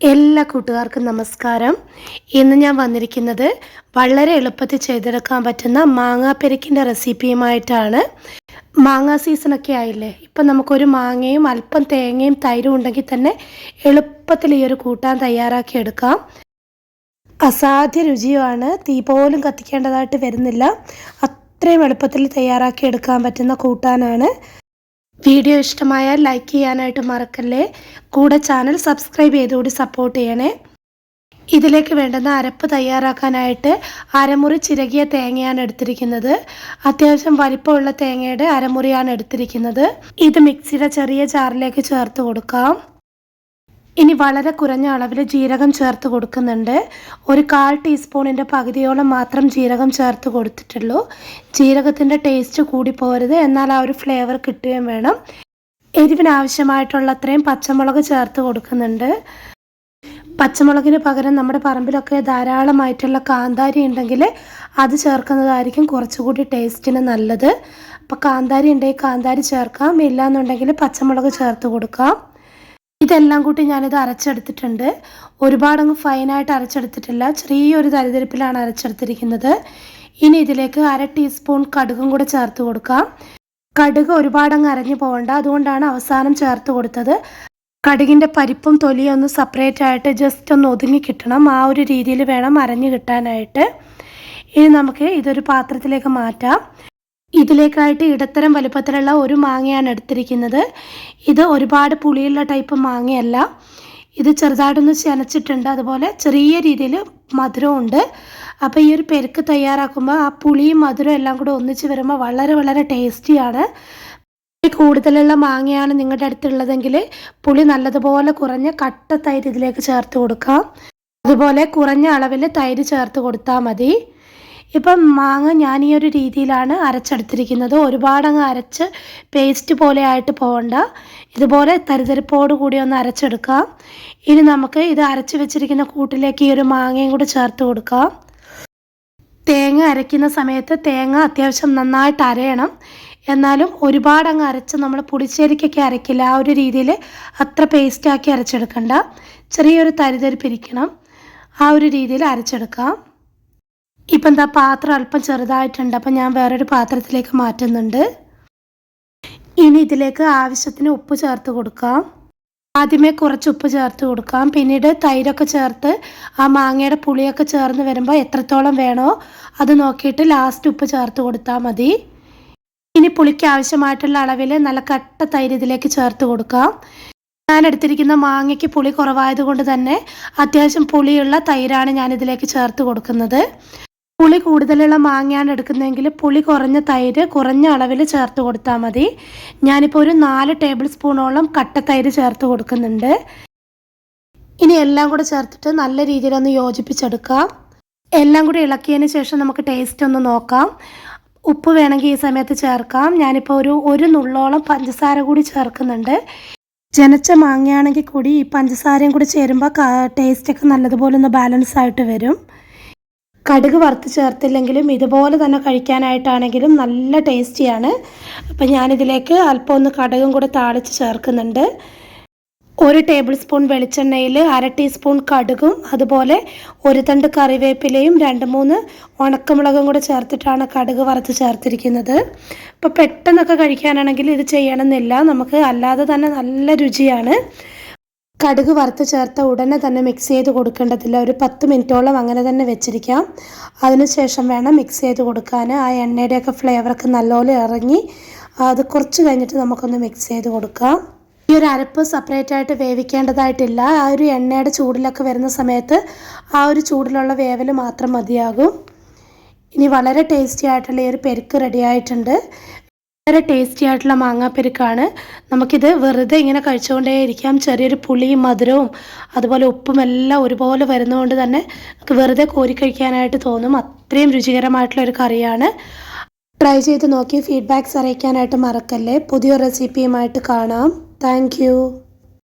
എല്ലാ കൂട്ടുകാർക്കും നമസ്കാരം. ഇന്ന് ഞാൻ വന്നിരിക്കുന്നത് വളരെ എളുപ്പത്തിൽ ചെയ്തെടുക്കാൻ പറ്റുന്ന മാങ്ങാ പെരക്കിന്റെ റെസിപ്പിയുമായിട്ടാണ്. മാങ്ങാ സീസണൊക്കെ ആയില്ലേ? ഇപ്പം നമുക്കൊരു മാങ്ങയും അല്പം തേങ്ങയും തൈരും ഉണ്ടെങ്കിൽ തന്നെ എളുപ്പത്തിൽ ഈ ഒരു കൂട്ടാൻ തയ്യാറാക്കി എടുക്കാം. അസാധ്യ രുചിയുമാണ്. തീ പോലും കത്തിക്കേണ്ടതായിട്ട് വരുന്നില്ല. അത്രയും എളുപ്പത്തിൽ തയ്യാറാക്കി എടുക്കാൻ പറ്റുന്ന കൂട്ടാനാണ്. വീഡിയോ ഇഷ്ടമായാൽ ലൈക്ക് ചെയ്യാനായിട്ട് മറക്കല്ലേ? കൂടെ ചാനൽ സബ്സ്ക്രൈബ് ചെയ്തുകൂടി സപ്പോർട്ട് ചെയ്യണേ. ഇതിലേക്ക് വേണ്ടുന്ന അരപ്പ് തയ്യാറാക്കാനായിട്ട് അരമുറി ചിരകിയ തേങ്ങയാണ് എടുത്തിരിക്കുന്നത്. അത്യാവശ്യം വലിപ്പമുള്ള തേങ്ങയുടെ അരമുറിയാണ് എടുത്തിരിക്കുന്നത്. ഇത് മിക്സിയുടെ ചെറിയ ജാറിലേക്ക് ചേർത്ത് കൊടുക്കാം. ഇനി വളരെ കുറഞ്ഞ അളവിൽ ജീരകം ചേർത്ത് കൊടുക്കുന്നുണ്ട്. ഒരു കാൽ ടീസ്പൂണിന്റെ പകുതിയോളം മാത്രം ജീരകം ചേർത്ത് കൊടുത്തിട്ടുള്ളൂ. ജീരകത്തിന്റെ ടേസ്റ്റ് കൂടി പോരുത്. എന്നാൽ ആ ഒരു ഫ്ലേവർ കിട്ടുകയും വേണം. എരിവിനാവശ്യമായിട്ടുള്ള അത്രയും പച്ചമുളക് ചേർത്ത് കൊടുക്കുന്നുണ്ട്. പച്ചമുളകിന് പകരം നമ്മുടെ പറമ്പിലൊക്കെ ധാരാളമായിട്ടുള്ള കാന്താരി ഉണ്ടെങ്കിൽ അത് ചേർക്കുന്നതായിരിക്കും കുറച്ചുകൂടി ടേസ്റ്റിന് നല്ലത്. അപ്പോൾ കാന്താരി ഉണ്ടെങ്കിൽ കാന്താരി ചേർക്കാം. ഇല്ലാന്നുണ്ടെങ്കിൽ പച്ചമുളക് ചേർത്ത് കൊടുക്കാം. ഇതെല്ലാം കൂട്ടി ഞാനിത് അരച്ചെടുത്തിട്ടുണ്ട്. ഒരുപാടങ്ങ് ഫൈനായിട്ട് അരച്ചെടുത്തിട്ടില്ല. ചെറിയൊരു തരിതരിപ്പിലാണ് അരച്ചെടുത്തിരിക്കുന്നത്. ഇനി ഇതിലേക്ക് അര ടീസ്പൂൺ കടുകും കൂടെ ചേർത്ത് കൊടുക്കാം. കടുക് ഒരുപാടങ്ങ് അരഞ്ഞു പോകണ്ട. അതുകൊണ്ടാണ് അവസാനം ചേർത്ത് കൊടുത്തത്. കടുകിന്റെ പരിപ്പും തൊലിയും ഒന്ന് സെപ്പറേറ്റ് ആയിട്ട് ജസ്റ്റ് ഒന്ന് ഒതുങ്ങി കിട്ടണം. ആ ഒരു രീതിയിൽ വേണം അരഞ്ഞു കിട്ടാനായിട്ട്. ഇനി നമുക്ക് ഇതൊരു പാത്രത്തിലേക്ക് മാറ്റാം. ഇതിലേക്കായിട്ട് ഇടത്തരം വലുപ്പത്തിലുള്ള ഒരു മാങ്ങയാണ് എടുത്തിരിക്കുന്നത്. ഇത് ഒരുപാട് പുളിയുള്ള ടൈപ്പ് മാങ്ങയല്ല. ഇത് ചെറുതായിട്ടൊന്ന് ചെനച്ചിട്ടുണ്ട്. അതുപോലെ ചെറിയ രീതിയിൽ മധുരമുണ്ട്. അപ്പോൾ ഈ ഒരു പെരുക്ക് തയ്യാറാക്കുമ്പോൾ ആ പുളിയും മധുരവും എല്ലാം കൂടെ ഒന്നിച്ച് വരുമ്പോൾ വളരെ വളരെ ടേസ്റ്റിയാണ് കൂടുതലുള്ള മാങ്ങയാണ് നിങ്ങളുടെ അടുത്തുള്ളതെങ്കിൽ പുളി നല്ലതുപോലെ കുറഞ്ഞ് കട്ട തൈര് ഇതിലേക്ക് ചേർത്ത് കൊടുക്കാം. അതുപോലെ കുറഞ്ഞ അളവിൽ തൈര് ചേർത്ത് കൊടുത്താൽ മതി. ഇപ്പം മാങ്ങ ഞാൻ ഈ ഒരു രീതിയിലാണ് അരച്ചെടുത്തിരിക്കുന്നത്. ഒരുപാടങ്ങ് അരച്ച് പേസ്റ്റ് പോലെ ആയിട്ട് പോകണ്ട. ഇതുപോലെ തരിതരിപ്പോട് കൂടി ഒന്ന് അരച്ചെടുക്കാം. ഇനി നമുക്ക് ഇത് അരച്ച് വെച്ചിരിക്കുന്ന കൂട്ടിലേക്ക് ഈ ഒരു മാങ്ങയും കൂടി ചേർത്ത് കൊടുക്കാം. തേങ്ങ അരയ്ക്കുന്ന സമയത്ത് തേങ്ങ അത്യാവശ്യം നന്നായിട്ട് അരയണം. എന്നാലും ഒരുപാടങ്ങ് അരച്ച് നമ്മൾ പുളിശ്ശേരിക്കൊക്കെ അരയ്ക്കില്ല. ആ ഒരു രീതിയിൽ അത്ര പേസ്റ്റാക്കി അരച്ചെടുക്കണ്ട. ചെറിയൊരു തരിതരിപ്പിരിക്കണം ആ ഒരു രീതിയിൽ അരച്ചെടുക്കാം. ഇപ്പം എന്താ പാത്രം അല്പം ചെറുതായിട്ടുണ്ട് അപ്പം ഞാൻ വേറൊരു പാത്രത്തിലേക്ക് മാറ്റുന്നുണ്ട്. ഇനി ഇതിലേക്ക് ആവശ്യത്തിന് ഉപ്പ് ചേർത്ത് കൊടുക്കാം. ആദ്യമേ കുറച്ച് ഉപ്പ് ചേർത്ത് കൊടുക്കാം. പിന്നീട് തൈരൊക്കെ ചേർത്ത് ആ മാങ്ങയുടെ പുളിയൊക്കെ ചേർന്ന് വരുമ്പോൾ എത്രത്തോളം വേണോ അത് നോക്കിയിട്ട് ലാസ്റ്റ് ഉപ്പ് ചേർത്ത് കൊടുത്താൽ മതി. ഇനി പുളിക്ക് ആവശ്യമായിട്ടുള്ള അളവിൽ നല്ല കട്ട തൈര് ഇതിലേക്ക് ചേർത്ത് കൊടുക്കാം. ഞാൻ എടുത്തിരിക്കുന്ന മാങ്ങയ്ക്ക് പുളി കുറവായതുകൊണ്ട് തന്നെ അത്യാവശ്യം പുളിയുള്ള തൈരാണ് ഞാൻ ഇതിലേക്ക് ചേർത്ത് കൊടുക്കുന്നത്. പുളി കൂടുതലുള്ള മാങ്ങയാണ് എടുക്കുന്നതെങ്കിൽ പുളി കുറഞ്ഞ തൈര് കുറഞ്ഞ അളവിൽ ചേർത്ത് കൊടുത്താൽ മതി. ഞാനിപ്പോൾ ഒരു നാല് ടേബിൾ സ്പൂണോളം കട്ട തൈര് ചേർത്ത് കൊടുക്കുന്നുണ്ട്. ഇനി എല്ലാം കൂടെ ചേർത്തിട്ട് നല്ല രീതിയിൽ ഒന്ന് യോജിപ്പിച്ചെടുക്കാം. എല്ലാം കൂടി ഇളക്കിയതിന് ശേഷം നമുക്ക് ടേസ്റ്റ് ഒന്ന് നോക്കാം. ഉപ്പ് വേണമെങ്കിൽ ഈ സമയത്ത് ചേർക്കാം. ഞാനിപ്പോൾ ഒരു ഒരു നുള്ളോളം പഞ്ചസാര കൂടി ചേർക്കുന്നുണ്ട്. ജനച്ച മാങ്ങയാണെങ്കിൽ കൂടി ഈ പഞ്ചസാരയും കൂടി ചേരുമ്പോൾ ടേസ്റ്റൊക്കെ നല്ലതുപോലെ ഒന്ന് ബാലൻസ് ആയിട്ട് വരും. കടുക് വറുത്ത് ചേർത്തില്ലെങ്കിലും ഇതുപോലെ തന്നെ കഴിക്കാനായിട്ടാണെങ്കിലും നല്ല ടേസ്റ്റിയാണ്. അപ്പം ഞാനിതിലേക്ക് അല്പം ഒന്ന് കടുകും കൂടെ താളിച്ച് ചേർക്കുന്നുണ്ട്. ഒരു ടേബിൾ സ്പൂൺ വെളിച്ചെണ്ണയിൽ അര ടീസ്പൂൺ കടുകും അതുപോലെ ഒരു തണ്ട് കറിവേപ്പിലയും രണ്ട് മൂന്ന് ഉണക്കമുളകും കൂടെ ചേർത്തിട്ടാണ് കടുക് വറുത്ത് ചേർത്തിരിക്കുന്നത്. ഇപ്പോൾ പെട്ടെന്നൊക്കെ കഴിക്കാനാണെങ്കിൽ ഇത് ചെയ്യണമെന്നില്ല. നമുക്ക് അല്ലാതെ തന്നെ നല്ല രുചിയാണ്. കടുക് വറുത്ത് ചേർത്ത ഉടനെ തന്നെ മിക്സ് ചെയ്ത് കൊടുക്കേണ്ടതില്ല. ഒരു പത്ത് മിനിറ്റോളം അങ്ങനെ തന്നെ വെച്ചിരിക്കാം. അതിനുശേഷം വേണം മിക്സ് ചെയ്ത് കൊടുക്കാൻ ആ എണ്ണയുടെയൊക്കെ ഫ്ലേവറൊക്കെ നല്ലപോലെ ഇറങ്ങി. അത് കുറച്ച് കഴിഞ്ഞിട്ട് നമുക്കൊന്ന് മിക്സ് ചെയ്ത് കൊടുക്കാം. ഈ ഒരു അരപ്പ് സെപ്പറേറ്റ് ആയിട്ട് വേവിക്കേണ്ടതായിട്ടില്ല. ആ ഒരു എണ്ണയുടെ ചൂടിലൊക്കെ വരുന്ന സമയത്ത് ആ ഒരു ചൂടിലുള്ള വേവൽ മാത്രം മതിയാകും. ഇനി വളരെ ടേസ്റ്റി ആയിട്ടുള്ള ഈ ഒരു പെരുക്ക് റെഡി ആയിട്ടുണ്ട്. വളരെ ടേസ്റ്റി ആയിട്ടുള്ള മാങ്ങാപ്പെരുക്കാണ്. നമുക്കിത് വെറുതെ ഇങ്ങനെ കഴിച്ചുകൊണ്ടേ ഇരിക്കാം ചെറിയൊരു പുളിയും മധുരവും അതുപോലെ ഉപ്പും എല്ലാം ഒരുപോലെ വരുന്നതുകൊണ്ട് തന്നെ നമുക്ക് വെറുതെ കോരി കഴിക്കാനായിട്ട് തോന്നും. അത്രയും രുചികരമായിട്ടുള്ള ഒരു കറിയാണ്. ട്രൈ ചെയ്ത് നോക്കി ഫീഡ്ബാക്ക്സ് അറിയിക്കാനായിട്ട് മറക്കല്ലേ. പുതിയ റെസിപ്പിയുമായിട്ട് കാണാം. താങ്ക്